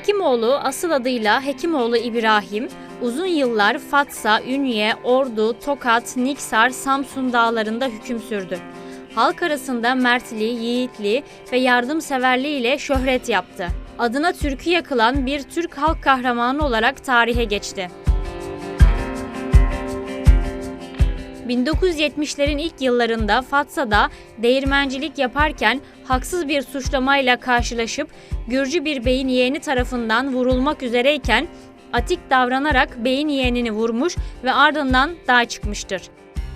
Hekimoğlu asıl adıyla Hekimoğlu İbrahim, uzun yıllar Fatsa, Ünye, Ordu, Tokat, Niksar, Samsun dağlarında hüküm sürdü. Halk arasında mertliği, yiğitliği ve yardımseverliğiyle şöhret yaptı. Adına türkü yakılan bir Türk halk kahramanı olarak tarihe geçti. 1970'lerin ilk yıllarında Fatsa'da değirmencilik yaparken haksız bir suçlamayla karşılaşıp Gürcü bir beyin yeğeni tarafından vurulmak üzereyken atik davranarak beyin yeğenini vurmuş ve ardından dağa çıkmıştır.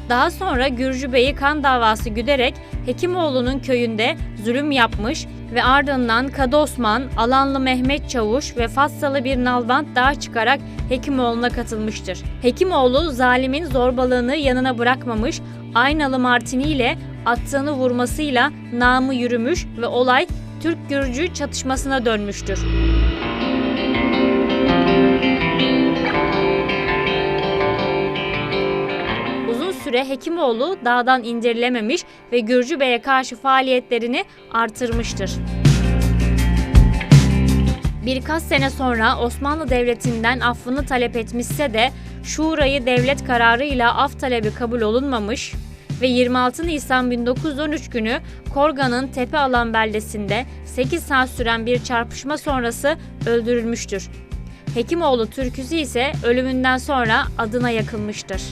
Daha sonra Gürcü Bey'i kan davası güderek Hekimoğlu'nun köyünde zulüm yapmış ve ardından Kadı Osman, Alanlı Mehmet Çavuş ve Fatsalı bir nalbant dağa çıkarak Hekimoğlu'na katılmıştır. Hekimoğlu zalimin zorbalığını yanına bırakmamış, Aynalı Martini ile attığını vurmasıyla namı yürümüş ve olay Türk-Gürcü çatışmasına dönmüştür. Süre Hekimoğlu dağdan indirilememiş ve Gürcü Bey'e karşı faaliyetlerini artırmıştır. Birkaç sene sonra Osmanlı Devleti'nden affını talep etmişse de Şurayı devlet kararıyla af talebi kabul olunmamış ve 26 Nisan 1913 günü Korgan'ın Tepe Alan beldesinde 8 saat süren bir çarpışma sonrası öldürülmüştür. Hekimoğlu türküsü ise ölümünden sonra adına yakılmıştır.